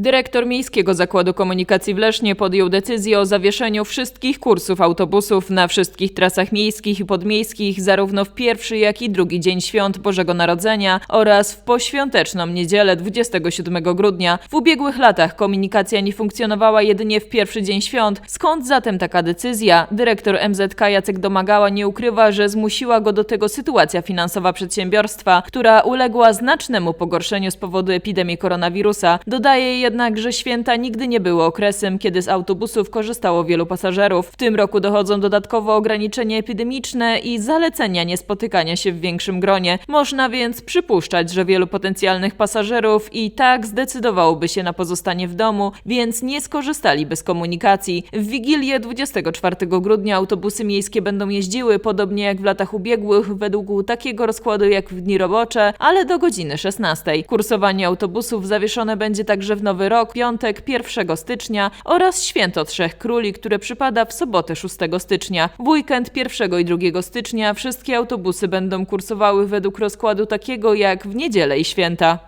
Dyrektor Miejskiego Zakładu Komunikacji w Lesznie podjął decyzję o zawieszeniu wszystkich kursów autobusów na wszystkich trasach miejskich i podmiejskich, zarówno w pierwszy, jak i drugi dzień świąt Bożego Narodzenia oraz w poświąteczną niedzielę 27 grudnia. W ubiegłych latach komunikacja nie funkcjonowała jedynie w pierwszy dzień świąt. Skąd zatem taka decyzja? Dyrektor MZK Jacek Domagała nie ukrywa, że zmusiła go do tego sytuacja finansowa przedsiębiorstwa, która uległa znacznemu pogorszeniu z powodu epidemii koronawirusa. Dodaje jednak, że święta nigdy nie były okresem, kiedy z autobusów korzystało wielu pasażerów. W tym roku dochodzą dodatkowo ograniczenia epidemiczne i zalecenia niespotykania się w większym gronie. Można więc przypuszczać, że wielu potencjalnych pasażerów i tak zdecydowałoby się na pozostanie w domu, więc nie skorzystaliby z komunikacji. W Wigilię 24 grudnia autobusy miejskie będą jeździły, podobnie jak w latach ubiegłych, według takiego rozkładu jak w dni robocze, ale do godziny 16. Kursowanie autobusów zawieszone będzie także w Nowy Rok, piątek 1 stycznia oraz Święto Trzech Króli, które przypada w sobotę 6 stycznia. W weekend 1 i 2 stycznia wszystkie autobusy będą kursowały według rozkładu takiego jak w niedzielę i święta.